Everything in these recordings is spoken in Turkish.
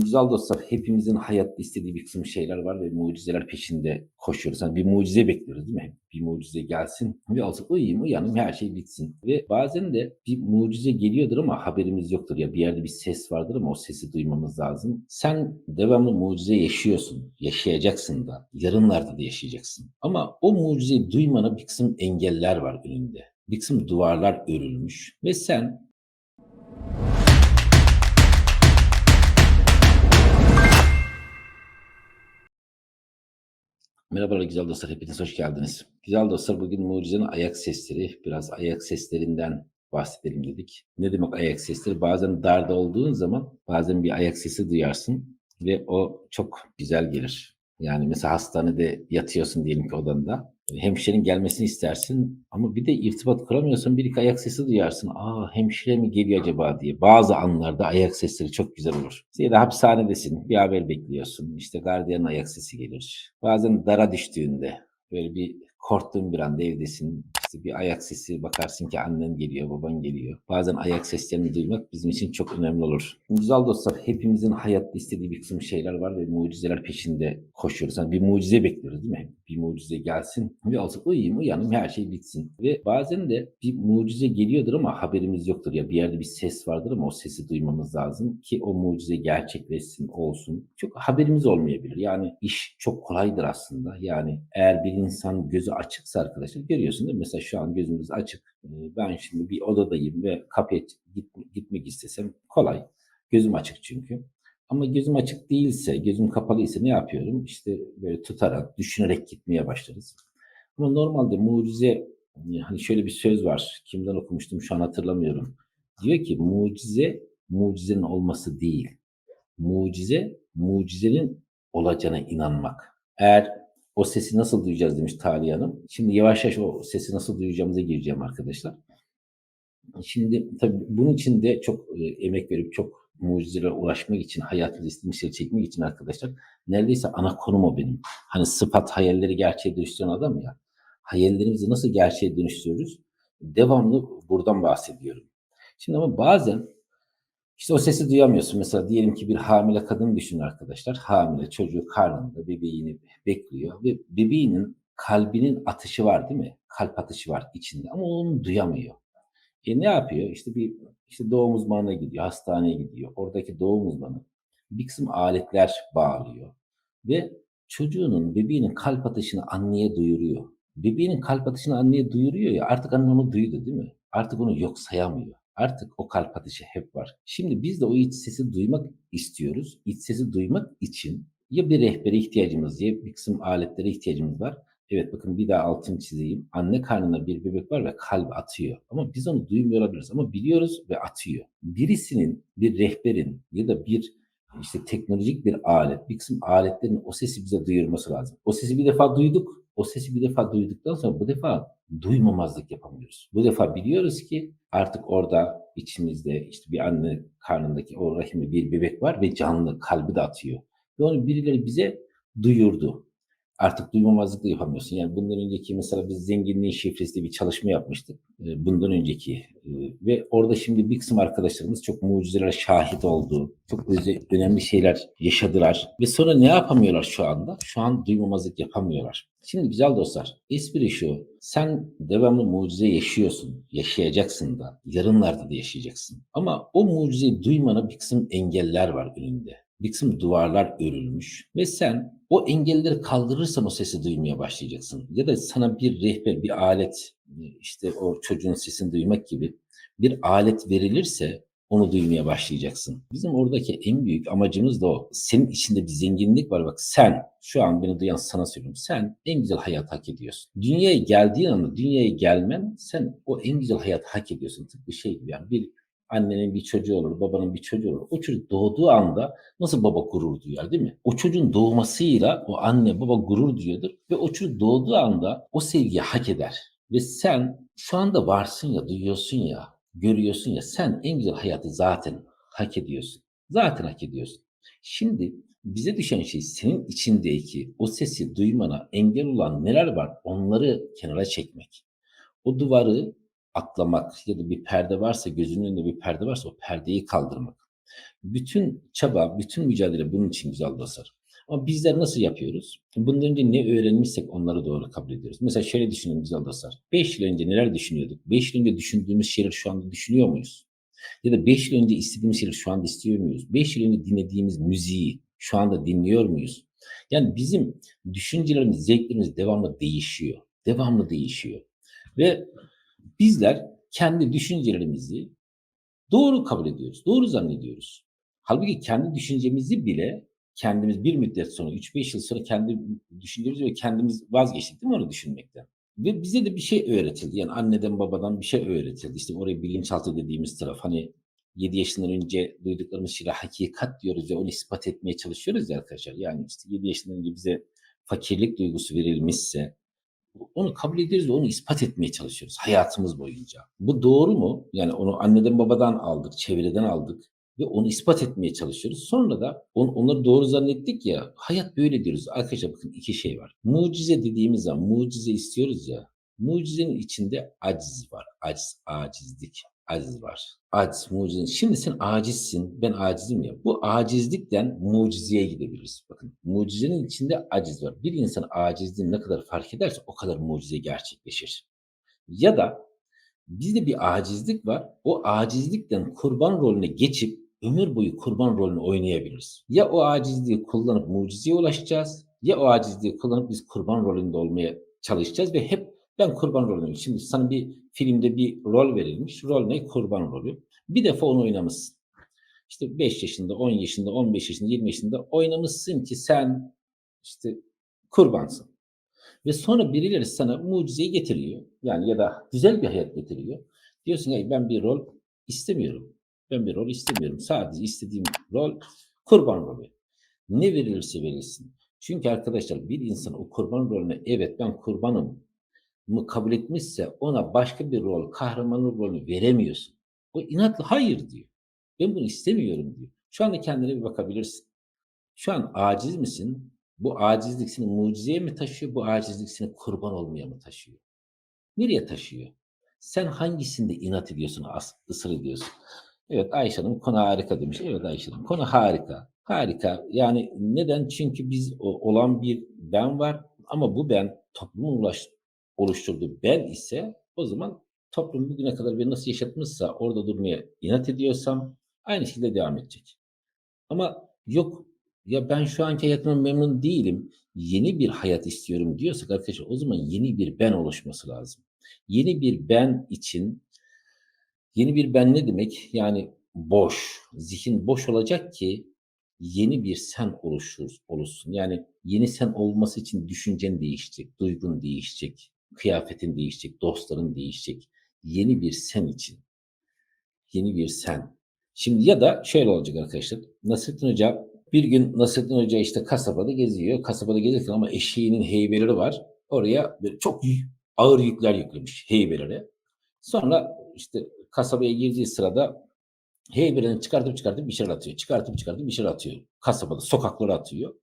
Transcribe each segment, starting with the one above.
Güzel dostlar, hepimizin hayatta istediği bir kısım şeyler var ve mucizeler peşinde koşuyoruz. Hani bir mucize bekliyoruz değil mi? Bir mucize gelsin ve olsun uyuyayım, uyanayım, her şey bitsin. Ve bazen de bir mucize geliyordur ama haberimiz yoktur. Ya bir yerde bir ses vardır ama o sesi duymamız lazım. Sen devamlı mucize yaşıyorsun, yaşayacaksın da. Yarınlarda da yaşayacaksın. Ama o mucizeyi duymana bir kısım engeller var önünde. Bir kısım duvarlar örülmüş ve sen Merhabalar güzel dostlar, hepiniz hoş geldiniz. Güzel dostlar, bugün mucizenin ayak sesleri, biraz ayak seslerinden bahsedelim dedik. Ne demek ayak sesleri? Bazen darda olduğun zaman bazen bir ayak sesi duyarsın ve o çok güzel gelir. Yani mesela hastanede yatıyorsun diyelim ki odanda. Hemşirenin gelmesini istersin ama bir de irtibat kuramıyorsun. Bir iki ayak sesi duyarsın. Aa hemşire mi geliyor acaba diye. Bazı anlarda ayak sesleri çok güzel olur. Ya da hapishanedesin. Bir haber bekliyorsun. İşte gardiyanın ayak sesi gelir. Bazen dara düştüğünde böyle bir korktuğun bir anda evdesin. İşte bir ayak sesi bakarsın ki annen geliyor, baban geliyor. Bazen ayak seslerini duymak bizim için çok önemli olur. Güzel dostlar, hepimizin hayatta istediği bir kısım şeyler var ve mucizeler peşinde koşuyoruz. Hani bir mucize bekliyoruz değil mi? Bir mucize gelsin ve olsun uyuyayım, uyanayım, her şey bitsin. Ve bazen de bir mucize geliyordur ama haberimiz yoktur. Ya bir yerde bir ses vardır ama o sesi duymamız lazım ki o mucize gerçekleşsin, olsun. Çok haberimiz olmayabilir. Yani iş çok kolaydır aslında. Yani eğer bir insan gözü açıksa arkadaşlar görüyorsun değil mi? Mesela şu an gözümüz açık. Ee, Ben şimdi bir odadayım ve kapıya git- gitmek istesem kolay. Gözüm açık çünkü. Ama gözüm açık değilse, gözüm kapalı ise ne yapıyorum? İşte böyle tutarak, düşünerek gitmeye başlarız. Ama normalde mucize, hani şöyle bir söz var. Kimden okumuştum şu an hatırlamıyorum. Diyor ki mucize, mucizenin olması değil. Mucize, mucizenin olacağına inanmak. Eğer o sesi nasıl duyacağız demiş Taliye Hanım. Şimdi yavaş yavaş o sesi nasıl duyacağımıza gireceğim arkadaşlar. Şimdi tabii bunun için de çok e, emek verip çok mucizelere ulaşmak için, hayatı istediğim şeyi çekmek için arkadaşlar neredeyse ana konum o benim. Hani sıfat hayalleri gerçeğe dönüştüren adam ya. Hayallerimizi nasıl gerçeğe dönüştürürüz? Devamlı buradan bahsediyorum. Şimdi ama bazen işte o sesi duyamıyorsun. Mesela diyelim ki bir hamile kadın düşünün arkadaşlar. Hamile çocuğu karnında bebeğini bekliyor ve bebeğinin kalbinin atışı var değil mi? Kalp atışı var içinde ama onu duyamıyor. E ne yapıyor? İşte bir işte doğum uzmanına gidiyor, hastaneye gidiyor. Oradaki doğum uzmanı bir kısım aletler bağlıyor ve çocuğunun, bebeğinin kalp atışını anneye duyuruyor. Bebeğinin kalp atışını anneye duyuruyor ya artık anne onu duydu değil mi? Artık onu yok sayamıyor. Artık o kalp atışı hep var. Şimdi biz de o iç sesi duymak istiyoruz. İç sesi duymak için ya bir rehbere ihtiyacımız ya bir kısım aletlere ihtiyacımız var. Evet bakın bir daha altını çizeyim. Anne karnında bir bebek var ve kalp atıyor. Ama biz onu duymuyor olabiliriz ama biliyoruz ve atıyor. Birisinin, bir rehberin ya da bir işte teknolojik bir alet, bir kısım aletlerin o sesi bize duyurması lazım. O sesi bir defa duyduk. O sesi bir defa duyduktan sonra bu defa duymamazlık yapamıyoruz. Bu defa biliyoruz ki artık orada içimizde işte bir anne karnındaki o rahimde bir bebek var ve canlı kalbi de atıyor. Ve onu birileri bize duyurdu artık duymamazlık da yapamıyorsun. Yani bundan önceki mesela biz zenginliğin şifresi bir çalışma yapmıştık. e, Bundan önceki e, ve orada şimdi bir kısım arkadaşlarımız çok mucizelere şahit oldu. Çok önemli şeyler yaşadılar. Ve sonra ne yapamıyorlar şu anda? Şu an duymamazlık yapamıyorlar. Şimdi güzel dostlar, espri şu. Sen devamlı mucize yaşıyorsun. Yaşayacaksın da. Yarınlarda da yaşayacaksın. Ama o mucizeyi duymana bir kısım engeller var önünde bir kısım duvarlar örülmüş ve sen o engelleri kaldırırsan o sesi duymaya başlayacaksın. Ya da sana bir rehber, bir alet, işte o çocuğun sesini duymak gibi bir alet verilirse onu duymaya başlayacaksın. Bizim oradaki en büyük amacımız da o. Senin içinde bir zenginlik var. Bak sen, şu an beni duyan sana söylüyorum. Sen en güzel hayat hak ediyorsun. Dünyaya geldiğin anda, dünyaya gelmen sen o en güzel hayat hak ediyorsun. Tıpkı şey gibi yani bir annenin bir çocuğu olur, babanın bir çocuğu olur. O çocuk doğduğu anda nasıl baba gurur duyar değil mi? O çocuğun doğmasıyla o anne baba gurur duyuyordur ve o çocuk doğduğu anda o sevgiyi hak eder. Ve sen şu anda varsın ya, duyuyorsun ya, görüyorsun ya sen en güzel hayatı zaten hak ediyorsun. Zaten hak ediyorsun. Şimdi bize düşen şey senin içindeki o sesi duymana engel olan neler var onları kenara çekmek. O duvarı atlamak ya da bir perde varsa gözünün önünde bir perde varsa o perdeyi kaldırmak. Bütün çaba, bütün mücadele bunun için güzel dostlar. Ama bizler nasıl yapıyoruz? Bundan önce ne öğrenmişsek onları doğru kabul ediyoruz. Mesela şöyle düşünün güzel dostlar. 5 yıl önce neler düşünüyorduk? 5 yıl önce düşündüğümüz şeyleri şu anda düşünüyor muyuz? Ya da 5 yıl önce istediğimiz şeyleri şu anda istiyor muyuz? 5 yıl önce dinlediğimiz müziği şu anda dinliyor muyuz? Yani bizim düşüncelerimiz, zevklerimiz devamlı değişiyor. Devamlı değişiyor. Ve bizler kendi düşüncelerimizi doğru kabul ediyoruz. Doğru zannediyoruz. Halbuki kendi düşüncemizi bile kendimiz bir müddet sonra 3-5 yıl sonra kendi düşündüğümüz ve kendimiz vazgeçtik değil mi onu düşünmekten? Ve bize de bir şey öğretildi. Yani anneden babadan bir şey öğretildi. İşte oraya bilinçaltı dediğimiz taraf. Hani 7 yaşından önce duyduklarımız şeyle hakikat diyoruz ve onu ispat etmeye çalışıyoruz ya arkadaşlar. Yani işte 7 yaşından önce bize fakirlik duygusu verilmişse onu kabul ediyoruz ve onu ispat etmeye çalışıyoruz hayatımız boyunca. Bu doğru mu? Yani onu anneden babadan aldık, çevreden aldık ve onu ispat etmeye çalışıyoruz. Sonra da on, onları doğru zannettik ya, hayat böyle diyoruz. Arkadaşlar bakın iki şey var. Mucize dediğimiz zaman, mucize istiyoruz ya, mucizenin içinde aciz var. Aciz, acizlik, aciz var. Aciz, mucize. Şimdi sen acizsin, ben acizim ya. Bu acizlikten mucizeye gidebiliriz. Bakın mucizenin içinde aciz var. Bir insan acizliğini ne kadar fark ederse o kadar mucize gerçekleşir. Ya da bizde bir acizlik var. O acizlikten kurban rolüne geçip ömür boyu kurban rolünü oynayabiliriz. Ya o acizliği kullanıp mucizeye ulaşacağız ya o acizliği kullanıp biz kurban rolünde olmaya çalışacağız ve hep ben kurban rolünü. Şimdi sana bir filmde bir rol verilmiş. Rol ne? Kurban rolü. Bir defa onu oynamışsın. İşte 5 yaşında, 10 yaşında, 15 yaşında, 20 yaşında oynamışsın ki sen işte kurbansın. Ve sonra birileri sana mucizeyi getiriyor. Yani ya da güzel bir hayat getiriyor. Diyorsun ki ben bir rol istemiyorum. Ben bir rol istemiyorum. Sadece istediğim rol kurban rolü. Ne verilirse verilsin. Çünkü arkadaşlar bir insan o kurban rolüne evet ben kurbanım mı kabul etmişse ona başka bir rol, kahramanlık rolü veremiyorsun. O inatla hayır diyor. Ben bunu istemiyorum diyor. Şu anda kendine bir bakabilirsin. Şu an aciz misin? Bu acizlik seni mucizeye mi taşıyor? Bu acizlik seni kurban olmaya mı taşıyor? Nereye taşıyor? Sen hangisinde inat ediyorsun, ısır ediyorsun? Evet Ayşe Hanım konu harika demiş. Evet Ayşe Hanım konu harika. Harika. Yani neden? Çünkü biz olan bir ben var ama bu ben toplumun ulaş, oluşturduğu ben ise o zaman toplum bugüne kadar beni nasıl yaşatmışsa orada durmaya inat ediyorsam aynı şekilde devam edecek. Ama yok ya ben şu anki hayatımdan memnun değilim. Yeni bir hayat istiyorum diyorsak arkadaşlar o zaman yeni bir ben oluşması lazım. Yeni bir ben için yeni bir ben ne demek? Yani boş, zihin boş olacak ki yeni bir sen oluşur, oluşsun. Yani yeni sen olması için düşüncen değişecek, duygun değişecek, kıyafetin değişecek, dostların değişecek. Yeni bir sen için. Yeni bir sen. Şimdi ya da şöyle olacak arkadaşlar. Nasrettin Hoca bir gün Nasrettin Hoca işte kasabada geziyor. Kasabada gezirken ama eşeğinin heybeleri var. Oraya çok ağır yükler yüklemiş heybeleri. Sonra işte kasabaya girdiği sırada heybelerini çıkartıp çıkartıp bir şeyler atıyor. Çıkartıp çıkartıp bir şeyler atıyor. Kasabada sokaklara atıyor.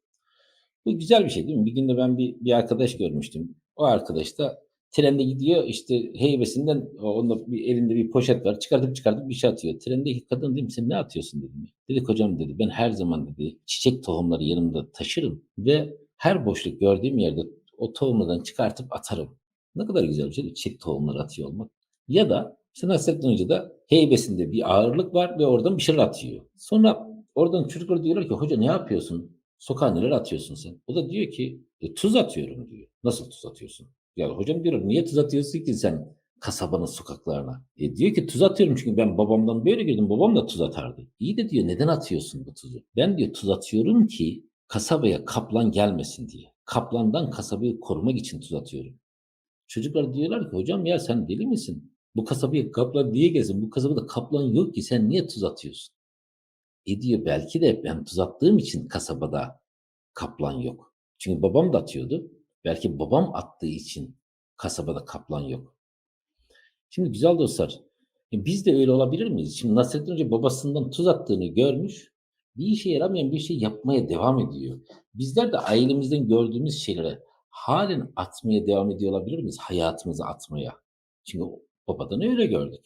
Bu güzel bir şey değil mi? Bir günde ben bir, bir arkadaş görmüştüm. O arkadaş da trende gidiyor işte heybesinden onda bir elinde bir poşet var çıkartıp çıkartıp bir şey atıyor. Trendeki kadın dedim sen ne atıyorsun dedim. Dedi hocam dedi ben her zaman dedi çiçek tohumları yanımda taşırım ve her boşluk gördüğüm yerde o tohumlardan çıkartıp atarım. Ne kadar güzel bir şey çiçek tohumları atıyor olmak. Ya da işte Nasrettin Hoca da heybesinde bir ağırlık var ve oradan bir şeyler atıyor. Sonra oradan çocuklar diyorlar ki hoca ne yapıyorsun? Sokağa neler atıyorsun sen? O da diyor ki e, tuz atıyorum diyor. Nasıl tuz atıyorsun? Ya hocam diyorum niye tuz atıyorsun ki sen kasabanın sokaklarına? E diyor ki tuz atıyorum çünkü ben babamdan böyle gördüm. Babam da tuz atardı. İyi de diyor neden atıyorsun bu tuzu? Ben diyor tuz atıyorum ki kasabaya kaplan gelmesin diye. Kaplandan kasabayı korumak için tuz atıyorum. Çocuklar diyorlar ki hocam ya sen deli misin? Bu kasabaya kaplan niye gelsin? Bu kasabada kaplan yok ki sen niye tuz atıyorsun? E diyor belki de ben tuz attığım için kasabada kaplan yok. Çünkü babam da atıyordu. Belki babam attığı için kasabada kaplan yok. Şimdi güzel dostlar, e biz de öyle olabilir miyiz? Şimdi Nasrettin Hoca babasından tuz attığını görmüş, bir işe yaramayan bir şey yapmaya devam ediyor. Bizler de ailemizden gördüğümüz şeylere halen atmaya devam ediyor olabilir miyiz? Hayatımızı atmaya. Çünkü babadan öyle gördük.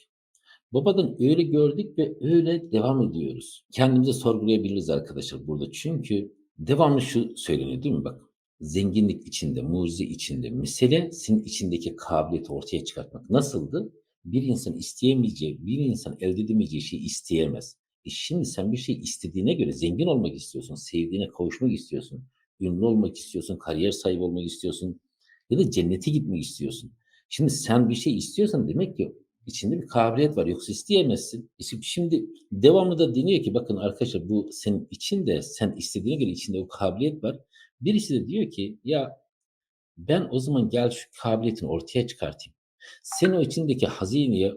Babadan öyle gördük ve öyle devam ediyoruz. Kendimizi sorgulayabiliriz arkadaşlar burada. Çünkü devamlı şu söyleniyor değil mi? Bak zenginlik içinde, mucize içinde. Mesele senin içindeki kabiliyeti ortaya çıkartmak. Nasıldı? Bir insan isteyemeyeceği, bir insan elde edemeyeceği şeyi isteyemez. E şimdi sen bir şey istediğine göre zengin olmak istiyorsun, sevdiğine kavuşmak istiyorsun, ünlü olmak istiyorsun, kariyer sahibi olmak istiyorsun ya da cennete gitmek istiyorsun. Şimdi sen bir şey istiyorsan demek ki içinde bir kabiliyet var. Yoksa isteyemezsin. E Şimdi devamlı da deniyor ki bakın arkadaşlar bu senin içinde sen istediğine göre içinde o kabiliyet var. Birisi de diyor ki ya ben o zaman gel şu kabiliyetini ortaya çıkartayım. Sen o içindeki hazineye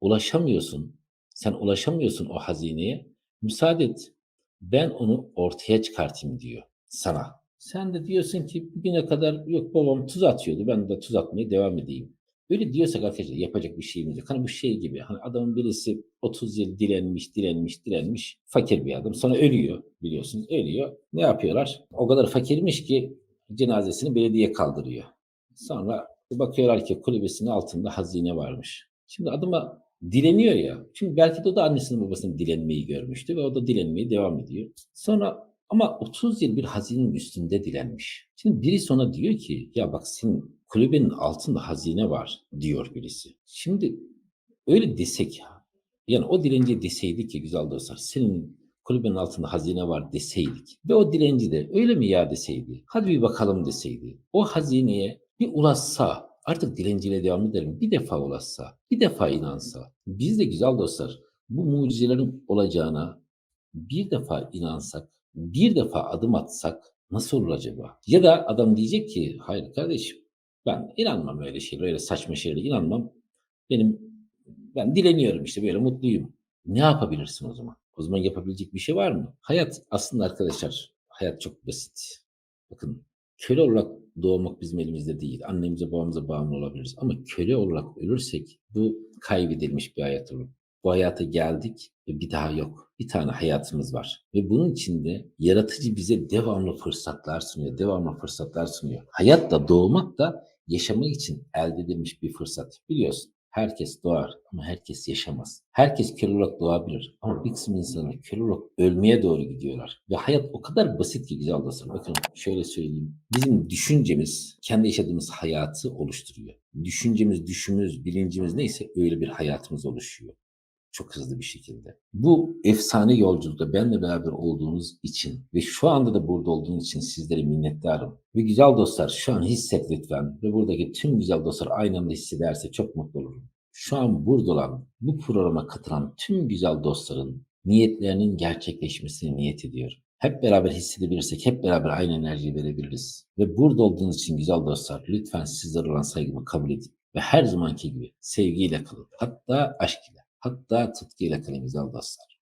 ulaşamıyorsun. Sen ulaşamıyorsun o hazineye. Müsaade et. Ben onu ortaya çıkartayım diyor sana. Sen de diyorsun ki bugüne kadar yok babam tuz atıyordu. Ben de tuz atmaya devam edeyim. Öyle diyorsak arkadaşlar yapacak bir şeyimiz yok. Hani bu şey gibi. Hani adamın birisi 30 yıl dilenmiş, dilenmiş, dilenmiş. Fakir bir adam. Sonra ölüyor biliyorsunuz. Ölüyor. Ne yapıyorlar? O kadar fakirmiş ki cenazesini belediye kaldırıyor. Sonra bakıyorlar ki kulübesinin altında hazine varmış. Şimdi adama dileniyor ya. Çünkü belki de o da annesinin babasının dilenmeyi görmüştü ve o da dilenmeye devam ediyor. Sonra ama 30 yıl bir hazinenin üstünde dilenmiş. Şimdi biri sonra diyor ki ya bak senin kulübenin altında hazine var diyor birisi. Şimdi öyle desek yani o dilenciye deseydik ki güzel dostlar senin kulübenin altında hazine var deseydik ve o dilenci de öyle mi ya deseydi hadi bir bakalım deseydi o hazineye bir ulaşsa artık dilenciyle devam ederim bir defa ulaşsa bir defa inansa biz de güzel dostlar bu mucizelerin olacağına bir defa inansak bir defa adım atsak nasıl olur acaba? Ya da adam diyecek ki hayır kardeşim ben inanmam öyle şeylere, öyle saçma şeylere inanmam. Benim ben dileniyorum işte böyle mutluyum. Ne yapabilirsin o zaman? O zaman yapabilecek bir şey var mı? Hayat aslında arkadaşlar hayat çok basit. Bakın köle olarak doğmak bizim elimizde değil. Annemize babamıza bağımlı olabiliriz. Ama köle olarak ölürsek bu kaybedilmiş bir hayat olur. Bu hayata geldik ve bir daha yok. Bir tane hayatımız var. Ve bunun içinde yaratıcı bize devamlı fırsatlar sunuyor. Devamlı fırsatlar sunuyor. Hayat da doğmak da yaşamak için elde edilmiş bir fırsat. Biliyorsun herkes doğar ama herkes yaşamaz. Herkes köle olarak doğabilir ama bir kısım insanlar köle olarak ölmeye doğru gidiyorlar. Ve hayat o kadar basit ki güzel dostlar. Bakın şöyle söyleyeyim. Bizim düşüncemiz kendi yaşadığımız hayatı oluşturuyor. Düşüncemiz, düşünümüz, bilincimiz neyse öyle bir hayatımız oluşuyor çok hızlı bir şekilde. Bu efsane yolculukta benimle beraber olduğunuz için ve şu anda da burada olduğunuz için sizlere minnettarım. Ve güzel dostlar şu an hisset lütfen ve buradaki tüm güzel dostlar aynı anda hissederse çok mutlu olurum. Şu an burada olan, bu programa katılan tüm güzel dostların niyetlerinin gerçekleşmesini niyet ediyorum. Hep beraber hissedebilirsek, hep beraber aynı enerjiyi verebiliriz. Ve burada olduğunuz için güzel dostlar, lütfen sizlere olan saygımı kabul edin. Ve her zamanki gibi sevgiyle kalın. Hatta aşk ile. Hatta tıpkıyla kalemize aldı aslar.